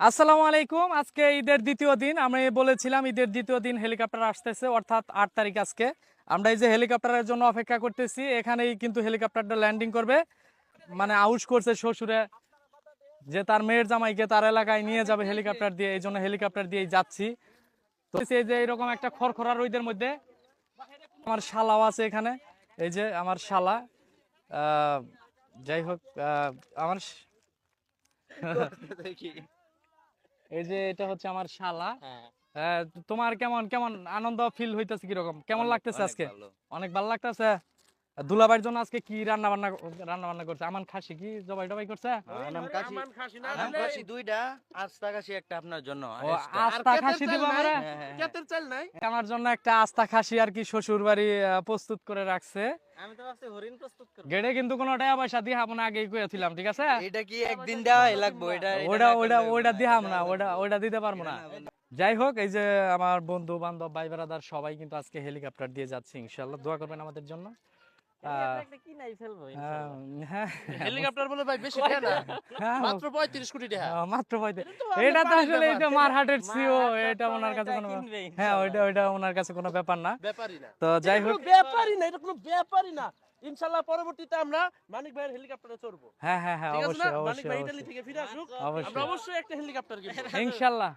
আসসালামু আলাইকুম। আজকে ঈদের দ্বিতীয় দিন। আমি বলেছিলাম ঈদের দ্বিতীয় দিন হেলিকপ্টার আসতেছে, অর্থাৎ আট তারিখ আজকে। আমরা এই যে হেলিকপ্টারের জন্য অপেক্ষা করতেছি, এখানেই কিন্তু হেলিকপ্টারটা ল্যান্ডিং করবে। মানে আউস করছে শ্বশুরে যে তার মেয়ের জামাইকে তার এলাকায় নিয়ে যাবে হেলিকপ্টার দিয়ে, এই জন্য হেলিকপ্টার দিয়েই যাচ্ছি। তো এই যে এরকম একটা খড়খড়া রোদের মধ্যে, আমার শালাও আছে এখানে, এই যে আমার শালা। যাই হোক আমার এই যে এটা হচ্ছে আমার শালা। তোমার কেমন কেমন আনন্দ ফিল হইতেছে কীরকম? কেমন লাগতেছে আজকে? অনেক ভালো লাগতেছে? দুলাভাইয়ের জন্য আজকে কি রান্না বান্না রান্না বান্না করছে? আমান খাসি কি জবাই টবাই করছে? আনাম কাশি আনাম কাশি দুইটা আস্তা কাশি একটা আপনার জন্য। ও আস্তা খাসি দিব আমরা? হ্যাঁ, হ্যাঁ, হ্যাঁ। কেতের চাল নাই? আমার জন্য একটা আস্তা খাসি আর কি শ্বশুর বাড়ি প্রস্তুত করে রাখছে। আমি তো ভাবছি হরিণ প্রস্তুত করব। গেড়ে কিন্তু কোনো টাকা পয়সা দিয়ে আপনি আগেই কইয়াছিলাম ঠিক আছে? এটা কি একদিন দেওয়াই লাগবো? এটা ওটা ওটা ওটা না, দিহাম না ওটা ওটা দিতে পারব না। যাই হোক এই যে আমার বন্ধু বান্ধব ভাই বেড়াদার সবাই কিন্তু আজকে হেলিকপ্টার দিয়ে যাচ্ছে ইনশাল্লাহ দোয়া করবেন আমাদের জন্য। আহ, কি নাই ফেলব আহ, হেলিকপ্টার বলে ভাই বেশি টাকা না। মাত্র 35 কোটি টাকা। মাত্র পয়তে তো এটা তো আসলে এই মারহাটের সিও এটা ওনার কাছে কোনো হ্যাঁ ওইটা ওইটা ওনার কাছে কোনো ব্যাপার না। ব্যাপারই না। তো যাই হোক ব্যাপারই না এটা কোনো ব্যাপারই না। ইনশাআল্লাহ পরবর্তীতে আমরা মানিক ভাইয়ের হেলিকপ্টারে চড়বো। হ্যাঁ হ্যাঁ হ্যাঁ অবশ্যই মানিক ভাই অবশ্যই। ইতালি থেকে ফিরে আসুক। আমরা অবশ্যই একটা হেলিকপ্টার কিনবো। ইনশাল্লাহ।